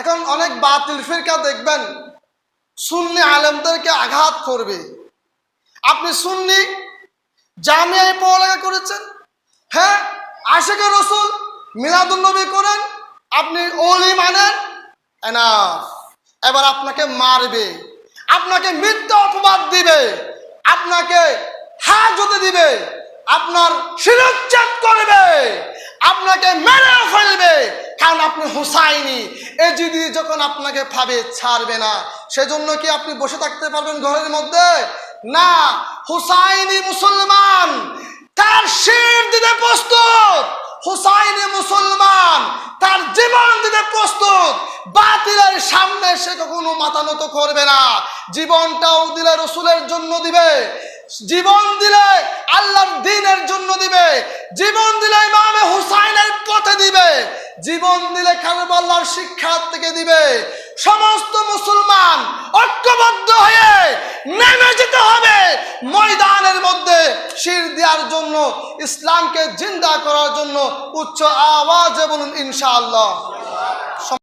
এখন অনেক বাতিল ফিরকা দেখবেন, সুন্নি আলেমদেরকে আঘাত করবে। আপনি সুন্নি জামিয়ায় পড়ালেখা করেছেন? হ্যাঁ আশেখা রসুল মিলাদুন্নবী করেন, আপনি ওলি মানেন, এনাফ। এবার আপনাকে মারবে, আপনাকে মিথ্যা অপবাদ দিবে, আপনাকে হাজতে দিবে, আপনার শিরচ্ছেদ করবে। কারণ আপনি হুসাইনি। এ যদি যখন আপনাকে ভাবে ছাড়বে না, সেজন্য কি আপনি বসে থাকতে পারবেন ঘরের মধ্যে? না, হুসাইনি মুসলমান। তার শির দিতে প্রস্তুত। হুসাইনি মুসলমান। তার জীবন দিতে প্রস্তুত। বাতিলের সামনে সে কখনো মাথা নত করবে না। জীবনটাও দিলে রসুলের জন্য দিবে। জীবন দিলে আল্লাহর দিনের জন্য দিবে। জীবন দিলে ইমামে জীবন দিলে কারবাল্লার শিক্ষা থেকে দিবে। সমস্ত মুসলমান ঐক্যবদ্ধ হয়ে নেমে যেতে হবে। ময়দানের মধ্যে শির দেওয়ার জন্য, ইসলামকে জিন্দা করার জন্য উচ্চ আওয়াজ বলুন ইনশাআল্লাহ।